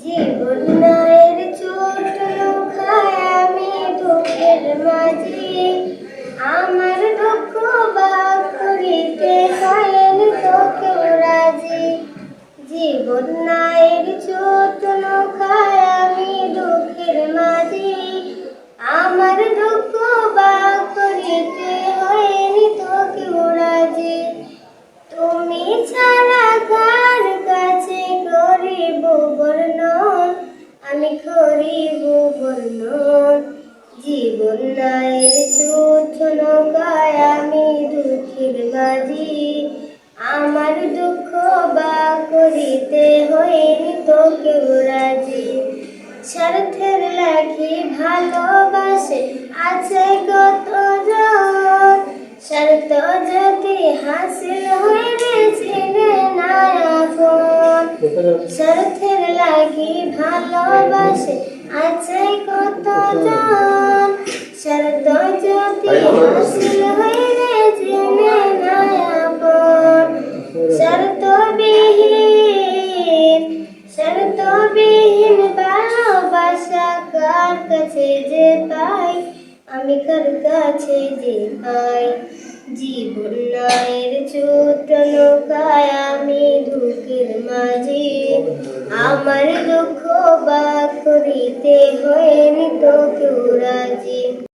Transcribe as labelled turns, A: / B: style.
A: জীবন নায়ের ছোট আমি দুঃখের মাঝে আমার দুঃখ বাক করিতে হয়নি তোকে নায়ের ছোট নৌকায় আমি দুঃখের মাঝি। আমার দুঃখ বা করিতে হয়নি তোকে রাজি। স্বার্থের লাগি ভালোবাসে আছে কত স্বার্থ যদি হাসিল হইবে চিনে না আপন স্বার্থের লাগি ভালোবাসে আছে কত জন? কাছে যে পাই? আমি কার কাছে যে পাই? জীবন নায়ের ছোট নৌকায় আমি দুঃখের মাঝে। আমার দুঃখ বা করিতে হয়নি তো কেউ রাজি।